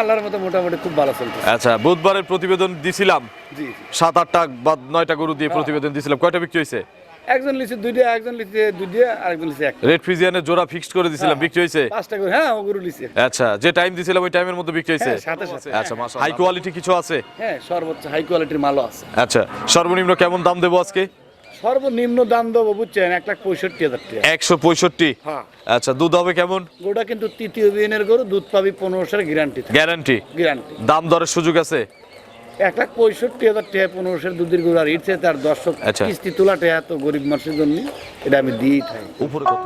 আল্লাহর মতো মোটামুটি খুব ভালো চলতেছে। আচ্ছা বুধবারের প্রতিবেদন দিছিলাম। জি সাত আটটা বা নয়টা গরু দিয়ে প্রতিবেদন দিছিলাম। কয়টা বিক্রি হয়েছে? একজন লিচে দুইটা একজন লিচে দুইটা আরেকজন লিচে একটা। রেড ফ্রিজিয়ানের জোড়া ফিক্সড করে দিছিলাম হ্যাঁ। বিক্রি হয়েছে? পাঁচটা করে হ্যাঁ ও গরু লিচে আচ্ছা যে টাইম দিছিলাম ওই টাইমের মধ্যে বিক্রি হয়েছে? হ্যাঁ, সাথে সাথে। আচ্ছা হাই কোয়ালিটি কিছু আছে? হ্যাঁ সর্বোচ্চ হাই কোয়ালিটির মালও আছে। আচ্ছা সর্বনিম্ন কেমন দাম দেবো আজকে? সর্বনিম্ন দাম দেবো বুঝছেন? এক লাখ পঁয়ষট্টি হাজার টাকা। একশো পঁয়ষট্টি? হ্যাঁ। আচ্ছা দুধ হবে কেমন? গোটা কিন্তু তৃতীয় বিয়েনের গরু দুধ পাবি পনেরোশোর গ্যারান্টি গ্যারান্টি গ্যারান্টি দাম দরের সুযোগ আছে? এক লাখ পঁয়ষট্টি হাজার টাকা পনেরোশোর দুধের গরু আর ইচ্ছে তার দর্শক আচ্ছা। কিস্তি তোলাটা এত গরিব মানুষের জন্য এটা আমি দিয়েই থাকি উপরে কত?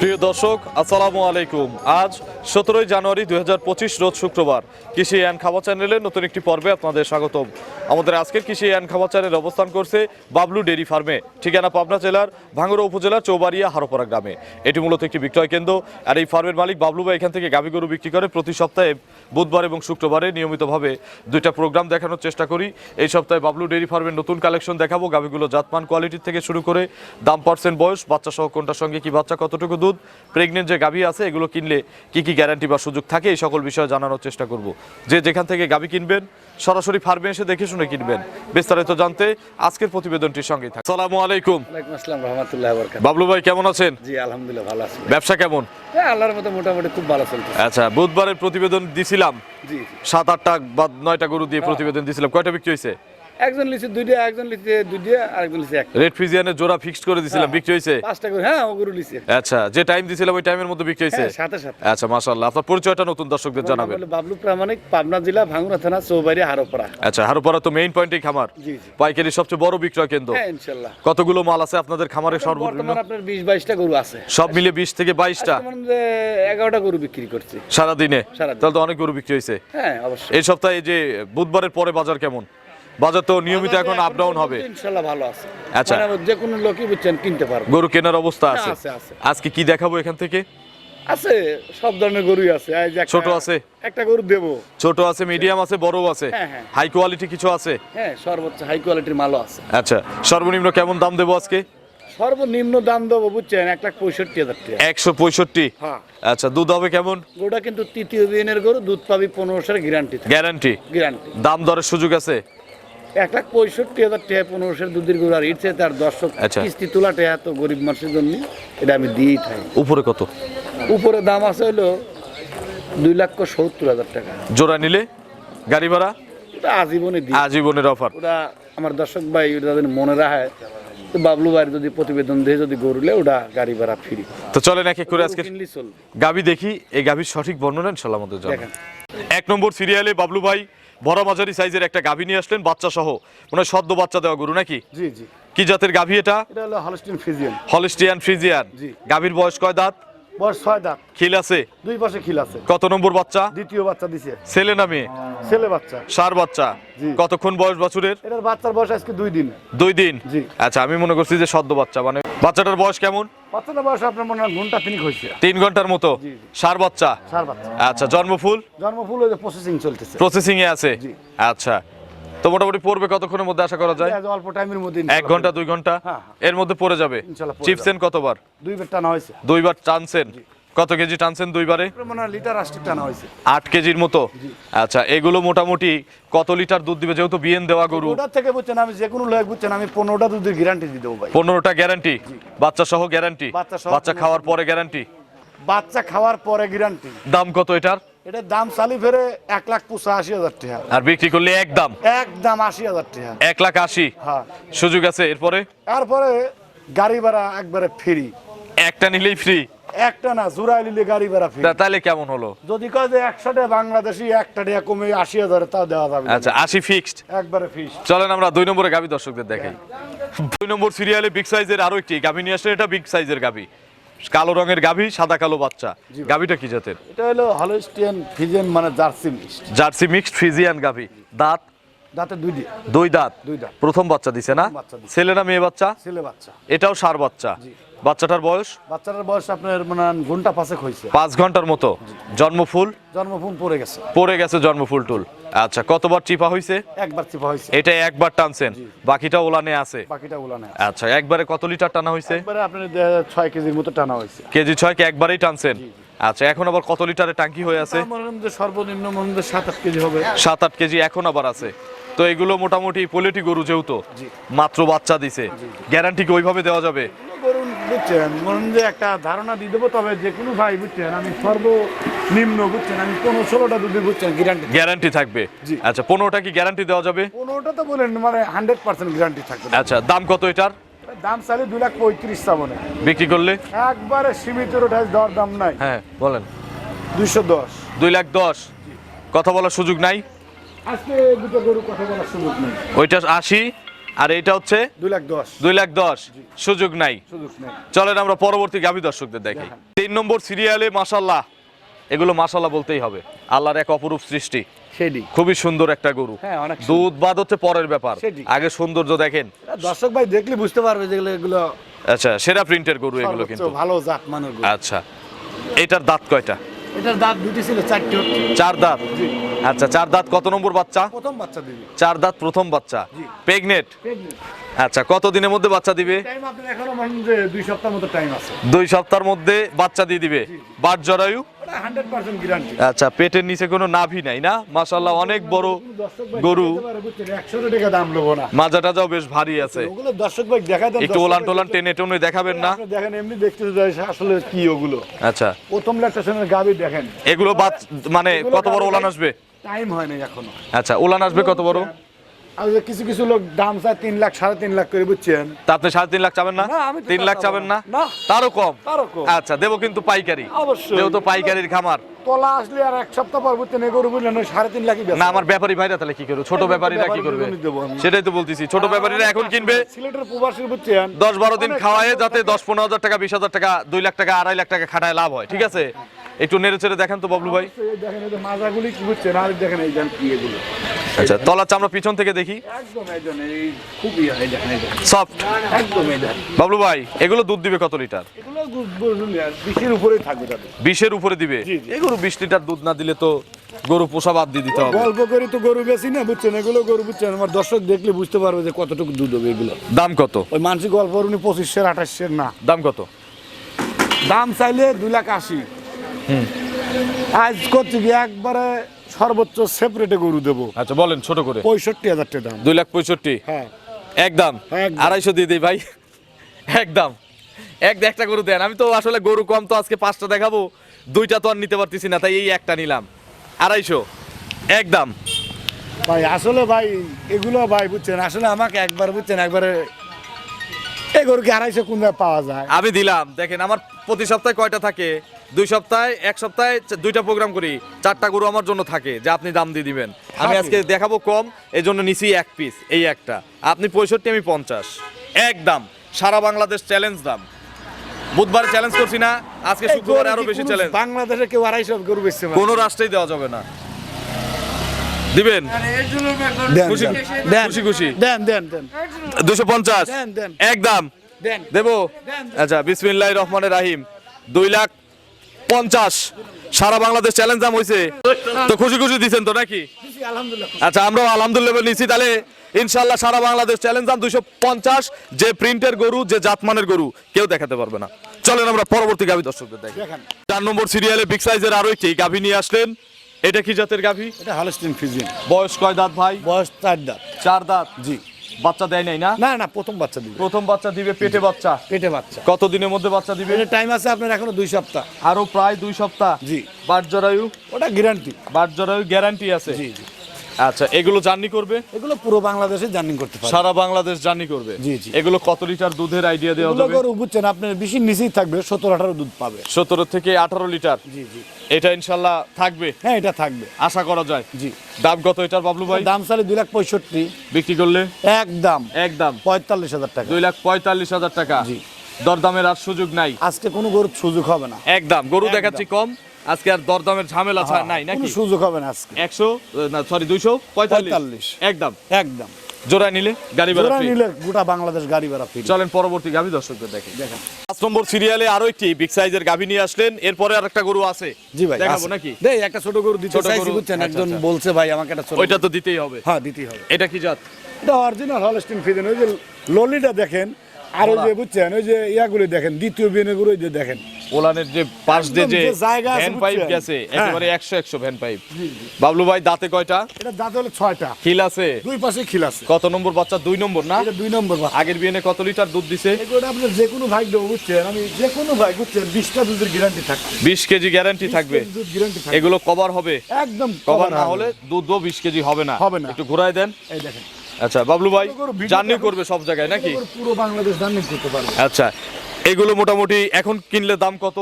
প্রিয় দর্শক, আসসালামু আলাইকুম। আজ সতেরোই জানুয়ারি দু হাজার পঁচিশ, রোজ শুক্রবার। কৃষি অ্যান্ড খাবার চ্যানেলের নতুন একটি পর্বে আপনাদের স্বাগতম। আমাদের আজকের কৃষি অ্যান্ড খাবার চ্যানেল অবস্থান করছে বাবলু ডেরি ফার্মে। ঠিকানা পাবনা জেলার ভাঙ্গুড়া উপজেলার চৌবাড়িয়া হারোপাড়া গ্রামে। এটি মূলত একটি বিক্রয় কেন্দ্র। আর এই ফার্মের মালিক বাবলু ভাই এখান থেকে গাভী গরু বিক্রি করে প্রতি সপ্তাহে বুধবার এবং শুক্রবারে নিয়মিতভাবে দুইটা প্রোগ্রাম দেখানোর চেষ্টা করি। এই সপ্তাহে বাবলু ডেরি ফার্মের নতুন কালেকশন দেখাবো। গাভীগুলো জাতমান কোয়ালিটির থেকে শুরু করে দাম পার্সেন্ট বয়স বাচ্চা সহ কোনটার সঙ্গে কি বাচ্চা কতটুকু দুধ, প্রেগনেন্ট যে গাভী আছে এগুলো কিনলে কি কি গ্যারান্টি বা সুযোগ থাকে, এই সকল বিষয়ে জানানোর চেষ্টা করব। যে যেখান থেকে গাভী কিনবেন সরাসরি ফার্মে এসে দেখে শুনে কিনবেন। বিস্তারিত জানতে আজকের প্রতিবেদনটির সঙ্গে থাকুন। সালামু আলাইকুম। আসসালাম রহমতুল্লাহ বাবলু ভাই কেমন আছেন? জি আলহামদুলিল্লাহ ভালো আছি। ব্যবসা কেমন? হ্যাঁ আল্লাহর মতো মোটামুটি খুব ভালো চলছে আচ্ছা বুধবারের প্রতিবেদন দিছিলাম। জি জি। সাত আটটা বা নয়টা গরু দিয়ে প্রতিবেদন দিছিলাম। কয়টা বিক্রি হয়েছে? একজন লিচে দুইটা একজন লিচে দুইটা আরেকজন লিচে একটা। রেড জোড়া ফিক্সড করে দিছিলাম হ্যাঁ। বিক্রি পাঁচটা করে হ্যাঁ ও গরু লিচে আচ্ছা যে টাইম দিছিলাম ওই টাইমের মধ্যে বিক্রি হ্যাঁ সাথে সাথে। আচ্ছা মাশাআল্লাহ। আপনার পরিচয়টা নতুন দর্শকদের জানাবেন। বাবলু প্রামাণিক পাবনা জেলা ভাঙ্গুরা থানা চৌবাড়ি হারোপাড়া। আচ্ছা হারোপাড়া তো মেইন পয়েন্টই খামার। পাইকারি সবচেয়ে বড় বিক্রয় কেন্দ্র। হ্যাঁ ইনশাল্লাহ কতগুলো মাল আছে আপনাদের খামারে সর্বনিম্ন? বর্তমানে আপনার বিশ বাইশটা গরু আছে। সব মিলে বিশ থেকে বাইশটা? বর্তমানে যে এগারোটা গরু বিক্রি করছি। সারাদিনে? সারাদিনে। তাহলে তো অনেক গরু বিক্রি হয়েছে। হ্যাঁ অবশ্যই। এই সপ্তাহে যে বুধবারের পরে বাজার কেমন? বাজার তো নিয়মিত এখন আপ ডাউন হবে। ইনশাল্লাহ ভালো আছে। আচ্ছা। মানে যে কোনো লোকই বুঝছেন কিনতে পারবে। গরু কেনার অবস্থা হ্যাঁ, আছে। আজকে কি দেখাবো এখান থেকে? আছে সব ধরনের গরুই আছে। এই যে ছোট আছে? একটা গরু দেবো। ছোট আছে মিডিয়াম আছে বড় আছে। হ্যাঁ, হ্যাঁ। হাই কোয়ালিটি কিছু আছে? হ্যাঁ সর্বোচ্চ হাই কোয়ালিটির মালও আছে। আচ্ছা সর্বনিম্ন কেমন দাম দেবো আজকে? সর্বনিম্ন দাম দেবো বুঝছেন এক লাখ পঁয়ষট্টি হাজার টাকা। একশো পঁয়ষট্টি? হ্যাঁ। আচ্ছা দুধ হবে কেমন? গরুটা কিন্তু তৃতীয় দিনের গরু দুধ পাবি পনেরোশোর গ্যারান্টি গ্যারান্টি গ্যারান্টি দাম দরের সুযোগ আছে? এক লাখ পঁয়ষট্টি হাজার টাকা পনেরোশোর দুধের গরু আর ইচ্ছে তার দর্শক আচ্ছা। কিস্তি তোলাটা এত গরিব মানুষের জন্য এটা আমি দিয়েই থাকি। উপরে কত? উপরে দাম আছে হলো দুই লক্ষ সত্তর হাজার টাকা। জোড়া নিলে গাড়ি ভাড়া? ওটা আজীবনে দিই। আজীবনের অফার। ওটা আমার দর্শক ভাই ওটা মনে রাখে তো বাবলু ভাইয়ের যদি প্রতিবেদন দিয়ে যদি গরুলে ওটা গাড়ি ভাড়া ফ্রি তো চলেন এক এক করে আজকে গাবি দেখি এই গাবির সঠিক বর্ণনা ইনশাল্লাহ আমাদের এক নম্বর সিরিয়ালে বাবলু ভাই বড় মাঝারি সাইজের একটা গাভী নিয়ে আসলেন বাচ্চা সহ মানে সদ্য বাচ্চা দেওয়া গরু নাকি? জি জি। কি জাতের গাভী এটা? এটা হলো হলস্টিন ফিজিয়ান হলিস্টিয়ান ফ্রিজিয়ান জি। গাভীর বয়স কয় দাঁত? বয়স ছয় দাঁত। খিল আছে? দুই পাশে খিল আছে। কত নম্বর বাচ্চা? দ্বিতীয় বাচ্চা দিছে। ছেলে না মেয়ে? ছেলে বাচ্চা। সার বাচ্চা। কতক্ষণ বয়স বছরের? এটার বাচ্চার বয়স আজকে দুই দিন। দুই দিন? জি। আচ্ছা আমি মনে করছি যে সদ্য বাচ্চা মানে বাচ্চাটার বয়স কেমন? বাচ্চাটার বয়স আপনার মনে হয় ঘণ্টা তিনিক হয়েছে। তিন ঘণ্টার মতো। সার বাচ্চা? সার বাচ্চা। আচ্ছা জন্মফুল? জন্মফুল ওই প্রসেসিং চলতেছে। প্রসেসিং এ আছে? জি। আচ্ছা। তো মোটামুটি পড়বে কতক্ষণের মধ্যে আশা করা যায়? অল্প টাইমের মধ্যে এক ঘণ্টা দুই ঘণ্টা? হ্যাঁ, এর মধ্যে পড়ে যাবে? চিপসেন কতবার? দুই বের টানা হয়েছে। দুইবার টানছেন? কত কেজি টানছেন দুইবারে? লিটার আষ্টিক টানা হয়েছে। আট কেজির মতো? আচ্ছা এগুলো মোটামুটি কত লিটার দুধ দিবে? যেহেতু বিএন দেওয়া গরু। ওটার থেকে বুঝছেন আমি যে কোনো লোক বুঝছেন আমি পনেরোটা দুধের গ্যারান্টি দিয়ে দেবো ভাই। পনেরোটা গ্যারান্টি বাচ্চা সহ গ্যারান্টি বাচ্চা খাওয়ার পরে গ্যারান্টি বাচ্চা খাওয়ার পরে গ্যারান্টি দাম কত এটার? এটার দাম চালি ফেরে এক লাখ পঁচাশি হাজার টাকা। আর বিক্রি করলে একদম একদম আশি হাজার টাকা। এক লাখ আশি? হ্যাঁ। সুযোগ আছে এরপরে? তারপরে গাড়ি ভাড়া একবারে ফ্রি একটা নিলেই ফ্রি একটা না জোড়াই নিলে গাড়ি ভাড়া ফ্রি তাহলে কেমন হলো? যদি কয় যে একশোটা বাংলাদেশি একটা টাকা কমে আশি হাজারে তাও দেওয়া যাবে আচ্ছা আশি ফিক্সড একবারে ফিস চলেন আমরা দুই নম্বরে গাভী দর্শকদের দেখাই। দুই নম্বর সিরিয়ালে বিগ সাইজের আরও একটি। গাভী নিয়ে আসলে এটা বিগ সাইজের গাভী। কালো রঙের গাভী সাদা কালো বাচ্চা। গাভীটা কি জাতের? এটা হলো হলস্টিয়ান ফিজিয়ান মানে Jersey mixed. Jersey mixed Friesian গাভী। দাঁত? দাঁতে দুই দুই দাঁত। দুই দাঁত। প্রথম বাচ্চা দিছে না? ছেলে না মেয়ে বাচ্চা? ছেলে বাচ্চা। এটাও সার বাচ্চা। বাচ্চাটার বয়স? বাচ্চাটার বয়স আপনার মানে ঘণ্টা পাঁচেক হয়েছে। পাঁচ ঘণ্টার মতো। জন্মফুল জন্মভূম পড়ে গেছে। পড়ে গেছে জন্মফুল টুল। আচ্ছা কতবার চিপা হয়েছে একবার চিপা হয়েছে এটা একবার টানছেন। বাকিটা ওলানে আছে? বাকিটা উলানে আচ্ছা একবারে কত লিটার টানা হয়েছে একবারে দে- ছয় কেজির মতো টানা হয়েছে কেজি ছয় কে একবারেই টানছেন? আচ্ছা এখন আবার কত লিটারে টাঙ্কি হয়ে আছে? সর্বনিম্ন মনে হয় সাত আট কেজি হবে। সাত আট কেজি এখন আবার আছে। তো এগুলো মোটামুটি পোলেটি গরু যেহেতু মাত্র বাচ্চা দিছে। গ্যারান্টি কি ওইভাবে দেওয়া যাবে? বুঝছেন? মনে যে একটা ধারণা দিয়ে দেবো তবে যে কোনো ভাই বুঝছেন? আমি সর্বনিম্ন বুঝছেন? আমি পনেরো ষোলোটা দুধি বুঝছেন? গ্যারান্টি গ্যারান্টি থাকবে। আচ্ছা পনেরোটা কি গ্যারান্টি দেওয়া যাবে? পনেরোটা তো বলেন মানে হান্ড্রেড পার্সেন্ট গ্যারান্টি থাকবে। আচ্ছা দাম কত এটার? দাম চাইলে দুই লাখ পঁয়ত্রিশ চাবনে বিক্রি করলে? একবারে সীমিত ওঠায় দর দাম নাই। হ্যাঁ বলেন। দুইশো দশ। দুই লাখ দশ? কথা বলার সুযোগ নাই? আজকে দুটো গরু কথা বলার সুযোগ নেই। ওইটা আশি? আর এটা হচ্ছে দুই লাখ দশ। দুই লাখ দশ। সুযোগ নাই। চলেন আমরা পরবর্তী গাভী দর্শকদের দেখি। তিন নম্বর সিরিয়ালে মাসাল্লাহ এগুলো মাসাল্লাহ বলতেই হবে। আল্লাহর এক অপরূপ সৃষ্টি। সেটি। খুবই সুন্দর একটা গরু। হ্যাঁ। দুধ বাদ হচ্ছে পরের ব্যাপার। আগে সৌন্দর্য দেখেন। দর্শক ভাই দেখলে বুঝতে পারবে যেগুলো এগুলো আচ্ছা সেরা প্রিন্টের গরু এগুলো কিন্তু। ভালো জাত মানের গরু। আচ্ছা এটার দাঁত কয়টা? এটার দাঁত দুটি ছিল চারটি চার দাঁত। আচ্ছা চার দাঁত কত নম্বর বাচ্চা? প্রথম বাচ্চা দিবে। চার দাঁত প্রথম বাচ্চা। প্রেগনেট আচ্ছা কত দিনের মধ্যে বাচ্চা দিবে? টাইম আপনি এখনও মানে দুই সপ্তাহ মতো টাইম আছে। দুই সপ্তাহের মধ্যে বাচ্চা দিয়ে দিবে। বাট জরায়ু? আচ্ছা পেটের নিচে কোনো নাভি নাই না? মাশাল্লাহ অনেক বড় গরু। টাকা দাম নেব না। মাজা টাজাও বেশ ভারী আছে। ওগুলো দর্শক ভাই দেখা দেন একটু ওলান টোলান টেনে টেনে দেখাবেন না? দেখেন এমনি দেখতে আসলে কি ওগুলো। আচ্ছা। প্রথম ল্যাকটেশনের গাবি দেখেন। এগুলো বাদ মানে কত বড় ওলান আসবে? টাইম হয় এখনও। আচ্ছা ওলান আসবে কত বড়? কিছু কিছু লোক দাম চায় তিন লাখ সাড়ে তিন লাখ করে বুঝছেন। তা আপনি সাড়ে তিন লাখ চাবেন না? তো তিন লাখ চাবেন না। তারও কম? তারও কম। আচ্ছা দেবো কিন্তু পাইকারি। অবশ্যই। যেহেতু পাইকারির খামার। তলা আসলে আর এক সপ্তাহ পর বুঝছেন এ গরু বুঝলেন সাড়ে তিন লাখই না আমার ব্যাপারী ভাইরা তাহলে কি করবে? ছোট ব্যাপারীরা কি করবে? ব্যাপারীদের দেবো আমি। সেটাই তো বলতেছি ছোট ব্যাপারীরা এখন কিনবে সিলেটের প্রবাসী বুঝছেন। দশ বারো দিন খাওয়ায় যাতে দশ পনেরো হাজার টাকা বিশ হাজার টাকা দুই লাখ টাকা আড়াই লাখ টাকা খাটায় লাভ হয় ঠিক আছে? একটু নেড়ে চেড়ে দেখেন তো বাবলু ভাই। দেখেন এই মাজাগুলি কি আর দেখেন এই কি এগুলো। আচ্ছা তলার চামড়া পিছন থেকে দেখি। একদম এই এই খুবই সফট একদম বাবলু ভাই এগুলো দুধ দিবে কত লিটার? এগুলো বিশের উপরেই থাকবে বিশের উপরে দিবে। এগুলো বিশ লিটার দুধ না দিলে তো গরু পোষা বাদ দিয়ে দিতে হবে। গল্প করি তো গরু বেশি না বুঝছেন? এগুলো গরু বুঝছেন আমার দর্শক দেখলে বুঝতে পারবে যে কতটুকু দুধ হবে এগুলো। দাম কত? ওই মানসিক গল্প উনি পঁচিশের আঠাশের না। দাম কত? দাম চাইলে দুই লাখ আশি। আজ করছি কি একবারে সর্বোচ্চ সেপারেটে গরু দেবো। আচ্ছা বলেন ছোট করে। পঁয়ষট্টি হাজার টাকা দাম। দুই লাখ পঁয়ষট্টি? হ্যাঁ। একদম একদম। আড়াইশো দিয়ে দিই ভাই। একদম এক একটা গরু দেন। আমি তো আসলে গরু কম তো আজকে পাঁচটা দেখাবো। দুইটা তো আর নিতে পারতেছি না তাই এই একটা নিলাম। আড়াইশো। একদম ভাই আসলে ভাই এগুলো ভাই বুঝছেন? আসলে আমাকে একবার বুঝছেন? একবারে এই গরু কি আড়াইশো কোন জায়গায় পাওয়া যায়? আমি দিলাম। দেখেন আমার প্রতি সপ্তাহে কয়টা থাকে? দুই সপ্তাহে এক সপ্তাহে দুইটা প্রোগ্রাম করি। চারটা গরু আমার জন্য থাকে যে আপনি দাম দিয়ে দিবেন। আমি আজকে দেখাবো কম এই জন্য নিছি এক পিস এই একটা। আপনি পঁয়ষট্টি আমি পঞ্চাশ। এক দাম সারা বাংলাদেশ চ্যালেঞ্জ দাম। বুধবার চ্যালেঞ্জ করছি না আজকে শুক্রবার আরও বেশি চ্যালেঞ্জ বাংলাদেশে কেউ আড়াইশো গরু বেচছে কোনো রাষ্ট্রেই দেওয়া যাবে না। দিবেন? খুশি? খুশি খুশি? দেন দেন দেন। দুশো পঞ্চাশ। একদম দেন। দেবো? আচ্ছা বিসমিল্লাহ রহমানের রাহিম। দুই লাখ পঞ্চাশ। সারা বাংলাদেশ চ্যালেঞ্জ দাম হয়েছে তো খুশি খুশি দিচ্ছেন তো নাকি? আচ্ছা আমরাও আলহামদুলিল্লাহ নিচ্ছি তাহলে ইনশাল্লাহ সারা বাংলাদেশ চ্যালেঞ্জ দাম দুইশো পঞ্চাশ। যে প্রিন্টের গরু যে জাতমানের গরু কেউ দেখাতে পারবে না। চলেন আমরা পরবর্তী গাভী দর্শকদের দেখি। চার নম্বর সিরিয়ালে বিগ সাইজের আরও একটি গাভী নিয়ে আসলেন। এটা কি জাতের গাভী? এটা হলস্টিন বয়স কয় দাঁত ভাই? বয়স চার দাঁত। চার দাঁত। জি। বাচ্চা দেয় নাই না? না না প্রথম বাচ্চা দিবে। প্রথম বাচ্চা দিবে পেটে বাচ্চা। পেটে বাচ্চা। কত দিনের মধ্যে বাচ্চা দিবে? টাইম আছে আপনার এখনও দুই সপ্তাহ। আরও প্রায় দুই সপ্তাহ। জি। বাট জরায়ু ওটা গ্যারান্টি বাট জরায়ু গ্যারান্টি আছে। জি জি। আচ্ছা এগুলো জার্নি করবে? এগুলো পুরো বাংলাদেশে জার্নি করতে পারে সারা বাংলাদেশ জার্নি করবে? জি, জি। এগুলো কত লিটার দুধের আইডিয়া দেওয়া এগুলো যাবে? গরু বুঝছেন আপনার বেশি নিচেই থাকবে সত্তর আঠারো দুধ পাবে। সতেরো থেকে আঠারো লিটার? জি জি। এটা ইনশাল্লাহ থাকবে? হ্যাঁ এটা থাকবে। আশা করা যায়? জি। দাম কত এটার বাবলু ভাই? দাম চালে দুই লাখ পঁয়ষট্টি। বিক্রি করলে? একদম একদম পঁয়তাল্লিশ হাজার টাকা। দুই লাখ পঁয়তাল্লিশ হাজার টাকা। জি। দরদামের আর সুযোগ নাই। আজকে কোনো গরুর সুযোগ হবে না। একদম গরু। দেখাচ্ছি কম। আজকে আর দরদামের ঝামেলা ছা- নাই নাকি? সুযোগ হবে না আজকে। একশো না সরি দুইশো পঁয়তাল্লিশ। একদম। একদম। জোড়া নিলে গাড়ি ভাড়া নিলে গোটা বাংলাদেশ গাড়ি ভাড়া ফ্রি চলেন পরবর্তী গাভী দর্শকদের দেখে। দেখেন। পাঁচ নম্বর সিরিয়ালে আরও একটি বিগ সাইজের গাভী নিয়ে আসলেন। এরপরে আর একটা গরু আছে। জি ভাই দেখাবো নাকি? দেই একটা ছোট গরু দিতে ছোট চাইছি গরু, বুঝছেন আচ্ছা, একজন আচ্ছা। বলছে ভাই আমাকে একটা ছোট ওইটা তো দিতেই হবে। হ্যাঁ দিতেই হবে। এটা কি জাত? এটা অরিজিনাল হলস্টিন ফিজেন ওই যে ললিটা দেখেন আর ওই যে বুঝছেন ওই যে ইয়াগুলি দেখেন দ্বিতীয় বিনে গরু যে দেখেন। ওলানের যে পাশ দিয়ে যে জায়গা আছে ভ্যান পাইপ গেছে হ্যাঁ। একেবারে একশো একশো ভ্যান পাইপ। বাবলু ভাই দাঁতে কয়টা? এটা দাঁত হলো ছয়টা। খিল আছে? দুই পাশে খিল আছে। কত নম্বর বাচ্চা? দুই নম্বর না? এটা দুই নম্বর বাচ্চা। আগের বিয়ে কত লিটার দুধ দিছে? এগুলো আপনার যে কোনো ভাই দেবো বুঝছেন আমি যে কোনো ভাই বুঝছেন বিশটা দুধের গ্যারান্টি থাকবে। বিশ কেজি গ্যারান্টি থাকবে। দুধ গ্যারান্টি থাকবে। এগুলো কভার হবে? একদম কভার না হলে দুধও বিশ কেজি হবে না। হবে না। একটু ঘুরাই দেন। এই দেখেন। আচ্ছা বাবলু ভাই জার্নি করবে সব জায়গায় নাকি? পুরো বাংলাদেশ জার্নি করতে পারবে। আচ্ছা এগুলো মোটামুটি এখন কিনলে দাম কত?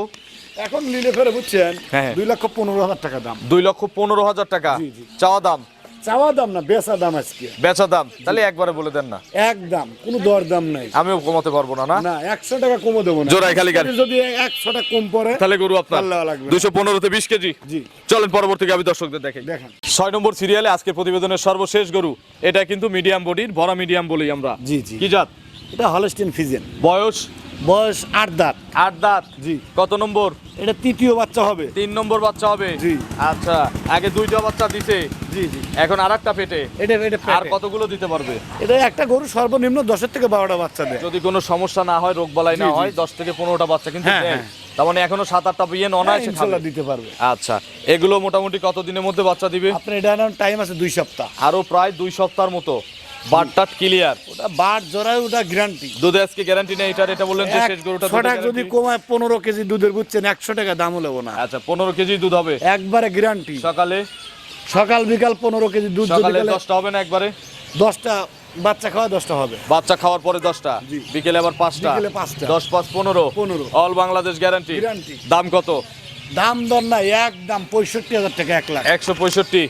এখন নিলে ফেরে বুঝছেন হ্যাঁ। দুই লক্ষ পনেরো হাজার টাকা দাম। দুই লক্ষ পনেরো হাজার টাকা। চাওয়া দাম? চাওয়া দাম না বেচা দাম আজকে। বেচা দাম? তাহলে একবারে বলে দেন না। একদম কোনো দর দাম নাই। আমিও কমাতে পারব না না? না একশো টাকা কমে দেবো না। জোড়ায় খালি গাড়ি। যদি একশো টাকা কম পড়ে তাহলে গরু আপনার। লাগবে। দুশো পনেরোতে বিশ কেজি? জি। চলেন পরবর্তী গাভী দর্শকদের দেখে। দেখেন। ছয় নম্বর সিরিয়ালে আজকের প্রতিবেদনের সর্বশেষ গরু। এটা কিন্তু মিডিয়াম বডির ভরা মিডিয়াম বলি আমরা। জি, জি। কি জাত? এটা হলস্টিন ফিজেন বয়স? বয়স আট দাঁত। আট দাঁত? জি। কত নম্বর? এটা তৃতীয় বাচ্চা হবে। তিন নম্বর বাচ্চা হবে? জি। আচ্ছা আগে দুইটা বাচ্চা দিছে? জি জি। এখন আর একটা পেটে? এটা এটা আর কতগুলো দিতে পারবে? এটা একটা গরু সর্বনিম্ন দশের থেকে বারোটা বাচ্চা দেয়। যদি কোনো সমস্যা না হয় রোগ বালাই না। হয় দশ থেকে পনেরোটা বাচ্চা কিন্তু হ্যাঁ, দেয়। হ্যাঁ। তার মানে এখনও সাত আটটা বিয়ে হ্যাঁ, অনায়াসে ইনশাল্লাহ দিতে পারবে। আচ্ছা এগুলো মোটামুটি কত দিনের মধ্যে বাচ্চা দিবে? আপনার এটা টাইম আছে দুই সপ্তাহ। আরও প্রায় দুই সপ্তাহের মতো। বাটটাট ক্লিয়ার ওটা বাট জোড়ায় ওটা গ্যারান্টি দুধে আজকে গ্যারান্টি নেই এটার এটা বললেন যে শেষ গরুটা টাকা যদি কমায় পনেরো কেজি দুধের বুঝছেন একশো টাকা দামও নেব না আচ্ছা পনেরো কেজি দুধ হবে। একবারে গ্যারান্টি সকালে? সকাল বিকাল পনেরো কেজি দুধ যদি সকালে দশটা হবে না একবারে? দশটা বাচ্চা খাওয়া দশটা হবে। বাচ্চা খাওয়ার পরে দশটা। বিকেলে আবার পাঁচটা। দশ পাঁচ পনেরো? পনেরো। All Bangladesh guarantee. দাম কত? দাম দর না একদম পঁয়ষট্টি হাজার টাকা এক লাখ। একশো পঁয়ষট্টি।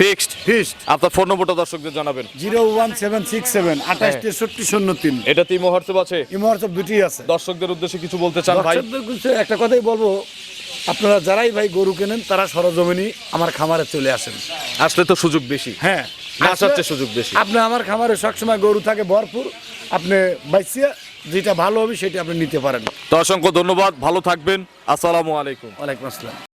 ফিক্সড ফিস্ট আপনার ফোন নম্বরটা দর্শকদের জানাবেন। Zero one seven six seven আঠাশ হ্যাঁ। তেষট্টি শূন্য তিন। এটা তিমো হোয়াটসঅ্যাপ আছে? ইমোয়াটসঅ্যাপ দুটি আছে। দর্শকদের উদ্দেশ্যে কিছু বলতে চান ভাই। দর্শকদের কাছে একটা কথাই বলব আপনারা যারাই ভাই গরু কেনেন তারা সরজমিনি আমার খামারে চলে আসেন। আসলে তো সুযোগ বেশি। হ্যাঁ। আসার সুযোগ বেশি। আপনি আমার খামারে সবসময় গরু থাকে ভরপুর। আপনি বাইসিয়া যেটা ভালো হবে সেটা আপনি নিতে পারেন। তো অসংখ্য ধন্যবাদ ভালো থাকবেন। আসসালামু আলাইকুম। ওয়ালাইকুম আসসালাম।